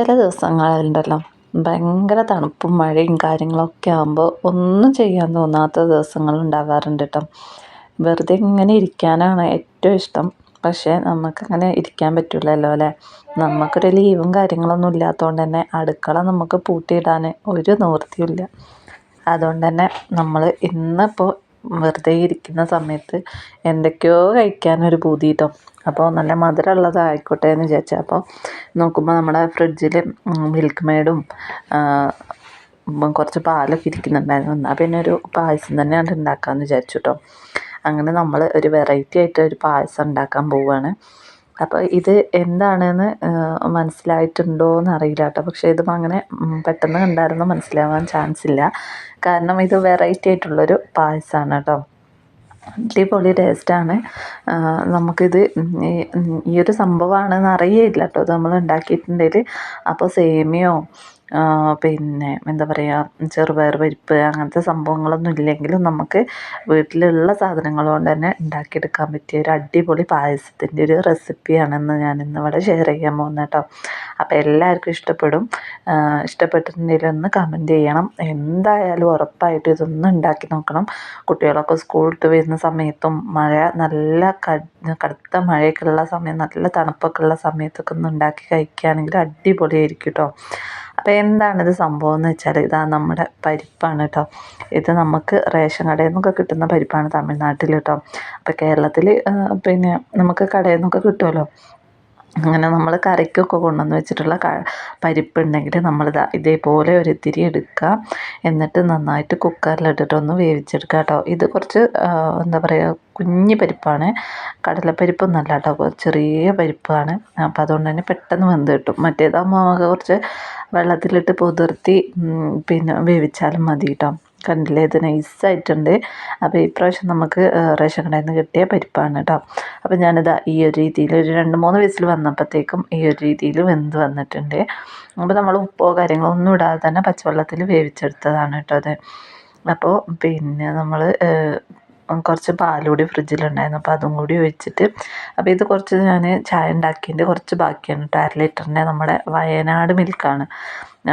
ചില ദിവസങ്ങളുണ്ടല്ലോ ഭയങ്കര തണുപ്പും മഴയും കാര്യങ്ങളൊക്കെ ആകുമ്പോൾ ഒന്നും ചെയ്യാൻ തോന്നാത്ത ദിവസങ്ങൾ ഉണ്ടാകാറുണ്ട് കേട്ടോ വെറുതെ ഇങ്ങനെ ഇരിക്കാനാണ് ഏറ്റവും ഇഷ്ടം. പക്ഷേ നമുക്കങ്ങനെ ഇരിക്കാൻ പറ്റില്ലല്ലോ അല്ലേ? നമുക്കൊരു ലീവും കാര്യങ്ങളൊന്നും ഇല്ലാത്തതുകൊണ്ട് തന്നെ അടുക്കള നമുക്ക് പൂട്ടിയിടാൻ ഒരു നിവൃത്തിയില്ല അതുകൊണ്ട് തന്നെ നമ്മൾ ഇന്നിപ്പോൾ വെറുതെ ഇരിക്കുന്ന സമയത്ത് എന്തൊക്കെയോ കഴിക്കാനൊരു പൂതി കേട്ടോ അപ്പോൾ നല്ല മധുരമുള്ളതായിക്കോട്ടെ എന്ന് വിചാരിച്ചു. അപ്പോൾ നോക്കുമ്പോൾ നമ്മുടെ ഫ്രിഡ്ജിൽ മിൽക്ക് മെയ്ഡും കുറച്ച് പാലൊക്കെ ഇരിക്കുന്നുണ്ടായിരുന്നു. എന്നാൽ പിന്നെ ഒരു പായസം തന്നെയാണ് ഉണ്ടാക്കാമെന്ന് വിചാരിച്ചു കേട്ടോ അങ്ങനെ നമ്മൾ ഒരു വെറൈറ്റി ആയിട്ട് ഒരു പായസം ഉണ്ടാക്കാൻ പോവുകയാണ് അപ്പോൾ ഇത് എന്താണെന്ന് മനസ്സിലായിട്ടുണ്ടോ എന്ന് അറിയില്ല കേട്ടോ പക്ഷേ ഇത് അങ്ങനെ പെട്ടെന്ന് കണ്ടായിരുന്നു മനസ്സിലാവാൻ ചാൻസ് ഇല്ല. കാരണം ഇത് വെറൈറ്റി ആയിട്ടുള്ളൊരു പായസമാണ് കേട്ടോ അടിപൊളി ടേസ്റ്റാണ്. നമുക്കിത് ഈ ഒരു സംഭവമാണെന്ന് അറിയില്ല കേട്ടോ നമ്മൾ ഉണ്ടാക്കിയിട്ടുണ്ടെങ്കിൽ അപ്പോൾ സേമിയോ പിന്നെ എന്താ പറയുക ചെറുപയർ പരിപ്പ് അങ്ങനത്തെ സംഭവങ്ങളൊന്നും ഇല്ലെങ്കിലും നമുക്ക് വീട്ടിലുള്ള സാധനങ്ങൾ കൊണ്ട് തന്നെ ഉണ്ടാക്കിയെടുക്കാൻ പറ്റിയ ഒരു അടിപൊളി പായസത്തിന്റെ ഒരു റെസിപ്പിയാണെന്ന് ഇവിടെ ഷെയർ ചെയ്യാൻ പോകുന്നത് കേട്ടോ. അപ്പോൾ എല്ലാവർക്കും ഇഷ്ടപ്പെടും. ഇഷ്ടപ്പെട്ടിട്ടുണ്ടെങ്കിൽ ഒന്ന് കമന്റ് ചെയ്യണം. എന്തായാലും ഉറപ്പായിട്ട് ഇതൊന്ന് ഉണ്ടാക്കി നോക്കണം. കുട്ടികളൊക്കെ സ്കൂൾ വിട്ട് വരുന്ന സമയത്തും മഴ നല്ല കടുത്ത മഴയൊക്കെ ഉള്ള സമയം നല്ല തണുപ്പൊക്കെ ഉള്ള സമയത്തൊക്കെ ഒന്ന് ഉണ്ടാക്കി കഴിക്കുകയാണെങ്കിൽ അടിപൊളിയായിരിക്കും കേട്ടോ. അപ്പോൾ എന്താണിത് സംഭവം എന്ന് വെച്ചാൽ ഇതാ നമ്മുടെ പരിപ്പാണ് കേട്ടോ ഇത് നമുക്ക് റേഷൻ കടയിൽ നിന്നൊക്കെ കിട്ടുന്ന പരിപ്പാണ് തമിഴ്നാട്ടിൽ കേട്ടോ അപ്പോൾ കേരളത്തിൽ പിന്നെ നമുക്ക് കടയിൽ നിന്നൊക്കെ കിട്ടുമല്ലോ അങ്ങനെ നമ്മൾ കറിക്കൊക്കെ കൊണ്ടുവന്ന് വെച്ചിട്ടുള്ള പരിപ്പുണ്ടെങ്കിൽ നമ്മളിതാ ഇതേപോലെ ഒരു ഇത്തിരി എടുക്കുക എന്നിട്ട് നന്നായിട്ട് കുക്കറിലിട്ടിട്ട് ഒന്ന് വേവിച്ചെടുക്കുക കേട്ടോ ഇത് കുറച്ച് എന്താ പറയുക കുഞ്ഞ് പരിപ്പാണ്. കടലപ്പരിപ്പൊന്നല്ല കേട്ടോ ചെറിയ പരിപ്പാണ്. അപ്പോൾ അതുകൊണ്ട് തന്നെ പെട്ടെന്ന് വെന്ത് കിട്ടും. മറ്റേതാകുമ്പോൾ നമുക്ക് കുറച്ച് വെള്ളത്തിലിട്ട് പുതിർത്തി പിന്നെ വേവിച്ചാലും മതി കേട്ടോ കണ്ടില്ലേ ഇത് നൈസായിട്ടുണ്ട്. അപ്പോൾ ഈ പ്രാവശ്യം നമുക്ക് റേഷൻ കടയിൽ നിന്ന് കിട്ടിയ പരിപ്പാണ് കേട്ടോ അപ്പോൾ ഞാനിതാ ഈ ഒരു രീതിയിൽ ഒരു രണ്ട് മൂന്ന് വിസിൽ വന്നപ്പോഴത്തേക്കും ഈ ഒരു രീതിയിൽ വെന്ത് വന്നിട്ടുണ്ട്. അപ്പോൾ നമ്മൾ ഉപ്പോ കാര്യങ്ങളോ ഒന്നും ഇടാതെ തന്നെ പച്ചവെള്ളത്തിൽ വേവിച്ചെടുത്തതാണ് കേട്ടോ അത് അപ്പോൾ പിന്നെ നമ്മൾ കുറച്ച് പാൽ കൂടി ഫ്രിഡ്ജിലുണ്ടായിരുന്നു. അപ്പോൾ അതും കൂടി ഒഴിച്ചിട്ട് അപ്പോൾ ഇത് കുറച്ച് ഞാൻ ചായ ഉണ്ടാക്കിയതിന്റെ കുറച്ച് ബാക്കിയാണ് കേട്ടോ അര ലിറ്ററിന്റെ നമ്മുടെ വയനാട് മിൽക്കാണ്.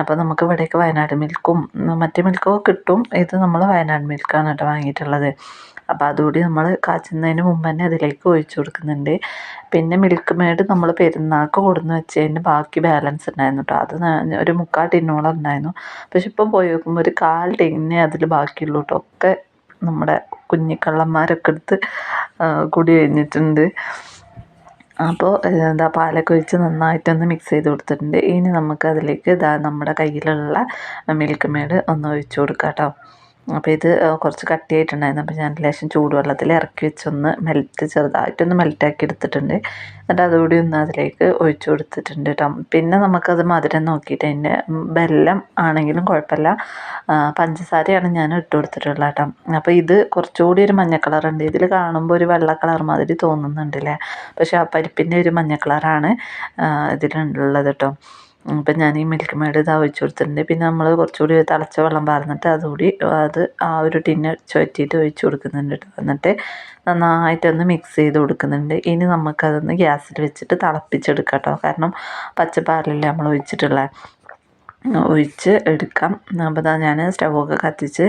അപ്പോൾ നമുക്ക് ഇവിടേക്ക് വയനാട് മിൽക്കും മറ്റേ മിൽക്കൊക്കെ കിട്ടും. ഇത് നമ്മൾ വയനാട് മിൽക്കാണ് കേട്ടോ വാങ്ങിയിട്ടുള്ളത്. അപ്പോൾ അതുകൂടി നമ്മൾ കാച്ചുന്നതിന് മുമ്പ് തന്നെ അതിലേക്ക് ഒഴിച്ചു കൊടുക്കുന്നുണ്ട്. പിന്നെ മിൽക്ക് മേഡ് നമ്മൾ പെരുന്നാൾക്ക് കൊടുന്ന് വെച്ചതിന്റെ ബാക്കി ബാലൻസ് ഉണ്ടായിരുന്നു കേട്ടോ അത് ഒരു മുക്കാൽ ടിന്നോളം ഉണ്ടായിരുന്നു. പക്ഷെ ഇപ്പം പോയി നോക്കുമ്പോൾ ഒരു കാൽ ടിന്നേ അതിൽ ബാക്കിയുള്ളൂ കേട്ടോ ഒക്കെ നമ്മുടെ കുഞ്ഞിക്കള്ളന്മാരൊക്കെ എടുത്ത് കുടി കഴിഞ്ഞിട്ടുണ്ട്. അപ്പോൾ എന്താ പാലൊക്കെ ഒഴിച്ച് നന്നായിട്ടൊന്ന് മിക്സ് ചെയ്ത് കൊടുത്തിട്ടുണ്ട്. ഇനി നമുക്ക് അതിലേക്ക് ഇതാ നമ്മുടെ കയ്യിലുള്ള മിൽക്ക് മെയ്ഡ് ഒന്ന് ഒഴിച്ച് കൊടുക്കാം കേട്ടോ അപ്പോൾ ഇത് കുറച്ച് കട്ടിയായിട്ടുണ്ടായിരുന്നു. അപ്പോൾ ഞാൻ ലേശം ചൂടുവെള്ളത്തിൽ ഇറക്കി വെച്ചൊന്ന് മെൽറ്റ് ചെറുതായിട്ടൊന്ന് മെൽറ്റാക്കി എടുത്തിട്ടുണ്ട്. എന്നിട്ട് അതുകൂടി ഒന്ന് അതിലേക്ക് ഒഴിച്ചു കൊടുത്തിട്ടുണ്ട് കേട്ടോ പിന്നെ നമുക്കത് മധുരം നോക്കിയിട്ട് അതിന്റെ ബെല്ലം ആണെങ്കിലും കുഴപ്പമില്ല. പഞ്ചസാരയാണ് ഞാൻ ഇട്ട് കൊടുത്തിട്ടുള്ളത് കേട്ടോ അപ്പോൾ ഇത് കുറച്ചുകൂടി ഒരു മഞ്ഞ കളറുണ്ട്. ഇതിൽ കാണുമ്പോൾ ഒരു വെള്ള കളർ മാതിരി തോന്നുന്നുണ്ടല്ലേ? പക്ഷേ ആ പരിപ്പിന്റെ ഒരു മഞ്ഞ കളറാണ് ഇതിലുള്ളത് കേട്ടോ അപ്പം ഞാൻ ഈ മിൽക്ക് മേഡ് ഇതാ ഒഴിച്ച് കൊടുത്തിട്ടുണ്ട്. പിന്നെ നമ്മൾ കുറച്ചുകൂടി തിളച്ച വെള്ളം പാർന്നിട്ട് അതുകൂടി അത് ആ ഒരു ടിന്ന് ചുറ്റിയിട്ട് ഒഴിച്ച് കൊടുക്കുന്നുണ്ട് കേട്ടോ എന്നിട്ട് നന്നായിട്ടൊന്ന് മിക്സ് ചെയ്ത് കൊടുക്കുന്നുണ്ട്. ഇനി നമുക്കതൊന്ന് ഗ്യാസിൽ വെച്ചിട്ട് തിളപ്പിച്ചെടുക്കാം കേട്ടോ കാരണം പച്ചപ്പാലല്ലേ നമ്മൾ ഒഴിച്ചിട്ടുള്ള. ഒഴിച്ച് എടുക്കാം. അപ്പോൾ ഞാൻ സ്റ്റൗവൊക്കെ കത്തിച്ച്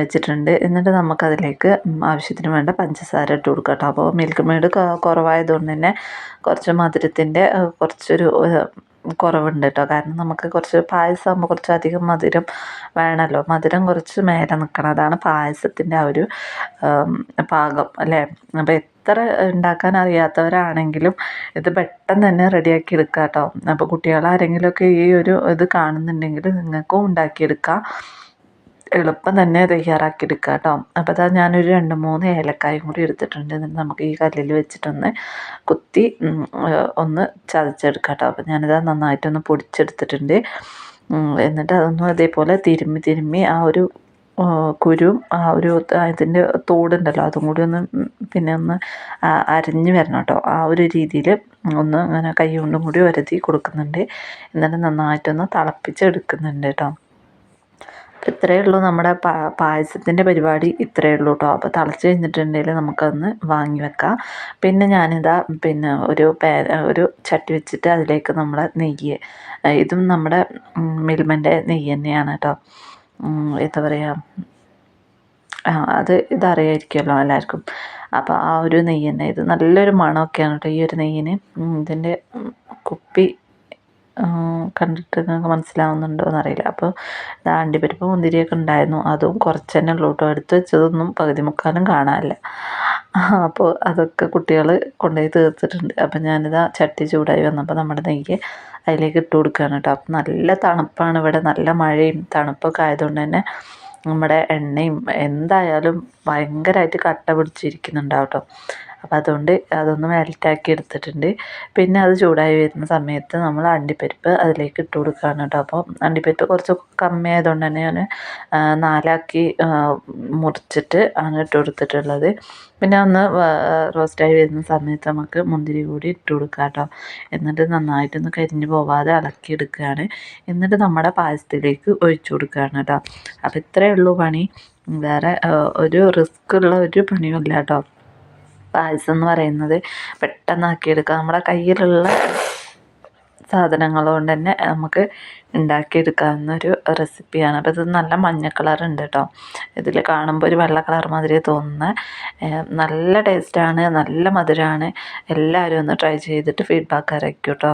വെച്ചിട്ടുണ്ട്. എന്നിട്ട് നമുക്കതിലേക്ക് ആവശ്യത്തിന് വേണ്ട പഞ്ചസാര ഇട്ട് കൊടുക്കാം കേട്ടോ അപ്പോൾ മിൽക്ക് മെയ്ഡ് കുറവായതുകൊണ്ട് തന്നെ കുറച്ച് മധുരത്തിന്റെ കുറച്ചൊരു കുറവുണ്ട് കേട്ടോ കാരണം നമുക്ക് കുറച്ച് പായസമാകുമ്പോൾ കുറച്ച് അധികം മധുരം വേണമല്ലോ മധുരം കുറച്ച് മേലെ നിൽക്കണം അതാണ് പായസത്തിന്റെ ആ ഒരു പാകം അല്ലേ? അപ്പോൾ എത്ര ഉണ്ടാക്കാൻ അറിയാത്തവരാണെങ്കിലും ഇത് പെട്ടെന്ന് തന്നെ റെഡിയാക്കി എടുക്കാം കേട്ടോ അപ്പോൾ കുട്ടികൾ ആരെങ്കിലുമൊക്കെ ഈ ഒരു ഇത് കാണുന്നുണ്ടെങ്കിൽ നിങ്ങൾക്കും ഉണ്ടാക്കിയെടുക്കാം. എളുപ്പം തന്നെ തയ്യാറാക്കി എടുക്കുക കേട്ടോ അപ്പോൾ അതാ ഞാനൊരു രണ്ട് മൂന്ന് ഏലക്കായും കൂടി എടുത്തിട്ടുണ്ട്. എന്നിട്ട് നമുക്ക് ഈ കല്ലിൽ വെച്ചിട്ടൊന്ന് കുത്തി ഒന്ന് ചതച്ചെടുക്കാം കേട്ടോ അപ്പോൾ ഞാനിത് നന്നായിട്ടൊന്ന് പൊടിച്ചെടുത്തിട്ടുണ്ട്. എന്നിട്ട് അതൊന്നും അതേപോലെ തിരുമ്മി തിരുമ്മി ആ ഒരു കുരും ആ ഒരു ഇതിന്റെ തോടുണ്ടല്ലോ അതും കൂടി ഒന്ന് പിന്നെ ഒന്ന് അരഞ്ഞ് വരണം കേട്ടോ ആ ഒരു രീതിയിൽ ഒന്ന് അങ്ങനെ കൈ കൊണ്ടും കൂടി വരുത്തി കൊടുക്കുന്നുണ്ട്. എന്നിട്ട് നന്നായിട്ടൊന്ന് തിളപ്പിച്ചെടുക്കുന്നുണ്ട് കേട്ടോ. ഇത്രയേ ഉള്ളൂ നമ്മുടെ പായസത്തിന്റെ പരിപാടി ഇത്രയേ ഉള്ളൂ കേട്ടോ. അപ്പോൾ തിളച്ച് കഴിഞ്ഞിട്ടുണ്ടെങ്കിൽ നമുക്കതൊന്ന് വാങ്ങി വെക്കാം. പിന്നെ ഞാനിതാ പിന്നെ ഒരു പേ ഒരു ചട്ടി വെച്ചിട്ട് അതിലേക്ക് നമ്മൾ നെയ്യ് ഇതും നമ്മുടെ മിൽമന്റെ നെയ്യ് തന്നെയാണ് കേട്ടോ. എന്താ പറയുക ആ അത് ഇതറിയായിരിക്കുമല്ലോ എല്ലാവർക്കും. അപ്പോൾ ആ ഒരു നെയ്യ് തന്നെ. ഇത് നല്ലൊരു മണമൊക്കെയാണ് കേട്ടോ ഈ ഒരു നെയ്യിന്. ഇതിന്റെ കുപ്പി കണ്ടിട്ട് നിങ്ങൾക്ക് മനസ്സിലാവുന്നുണ്ടോ എന്നറിയില്ല. അപ്പോൾ അണ്ടിപ്പരിപ്പ് മുന്തിരിയൊക്കെ ഉണ്ടായിരുന്നു. അതും കുറച്ച് തന്നെ ഉള്ളൂ കേട്ടോ. എടുത്ത് വെച്ചതൊന്നും പകുതി മുക്കാലും കാണാനില്ല. അപ്പോൾ അതൊക്കെ കുട്ടികൾ കൊണ്ടുപോയി തീർത്തിട്ടുണ്ട്. അപ്പം ഞാനിതാ ചട്ടി ചൂടായി വന്നപ്പോൾ നമ്മുടെ നെയ്യ് അതിലേക്ക് ഇട്ട് കൊടുക്കുകയാണ് കേട്ടോ. അപ്പം നല്ല തണുപ്പാണ് ഇവിടെ. നല്ല മഴയും തണുപ്പൊക്കെ ആയതുകൊണ്ട് തന്നെ നമ്മുടെ എണ്ണയും എന്തായാലും ഭയങ്കരമായിട്ട് കട്ട പിടിച്ചിരിക്കുന്നുണ്ടാവും കേട്ടോ. അപ്പോൾ അതുകൊണ്ട് അതൊന്ന് മെൽറ്റാക്കി എടുത്തിട്ടുണ്ട്. പിന്നെ അത് ചൂടായി വരുന്ന സമയത്ത് നമ്മൾ അണ്ടിപ്പരിപ്പ് അതിലേക്ക് ഇട്ട് കൊടുക്കുകയാണ് കേട്ടോ. അപ്പോൾ അണ്ടിപ്പരിപ്പ് കുറച്ച് കമ്മി ആയതുകൊണ്ട് തന്നെ ഞാൻ നാലാക്കി മുറിച്ചിട്ട് ആണ് ഇട്ട് കൊടുത്തിട്ടുള്ളത്. പിന്നെ ഒന്ന് റോസ്റ്റായി വരുന്ന സമയത്ത് നമുക്ക് മുന്തിരി കൂടി ഇട്ട് കൊടുക്കുക കേട്ടോ. എന്നിട്ട് നന്നായിട്ടൊന്ന് കരിഞ്ഞു പോവാതെ ഇളക്കിയെടുക്കുകയാണ് എന്നിട്ട് നമ്മുടെ പായസത്തിലേക്ക് ഒഴിച്ചു കൊടുക്കുകയാണ് കേട്ടോ. അപ്പോൾ ഇത്രയേ ഉള്ളൂ പണി. വേറെ ഒരു റിസ്ക് ഉള്ള ഒരു പണിയും ഇല്ല കേട്ടോ. പായസം എന്ന് പറയുന്നത് പെട്ടെന്നാക്കിയെടുക്കാം. നമ്മുടെ കയ്യിലുള്ള സാധനങ്ങൾ കൊണ്ട് തന്നെ നമുക്ക് ഉണ്ടാക്കിയെടുക്കാവുന്ന ഒരു റെസിപ്പിയാണ്. അപ്പോൾ ഇത് നല്ല മഞ്ഞ കളറുണ്ട് കേട്ടോ ഇതിൽ കാണുമ്പോൾ ഒരു വെള്ള കളർ മാതിരി തോന്നുന്ന. നല്ല ടേസ്റ്റാണ് നല്ല മധുരമാണ് എല്ലാവരും ഒന്ന് ട്രൈ ചെയ്തിട്ട് ഫീഡ്ബാക്ക് അറിയിക്കും കേട്ടോ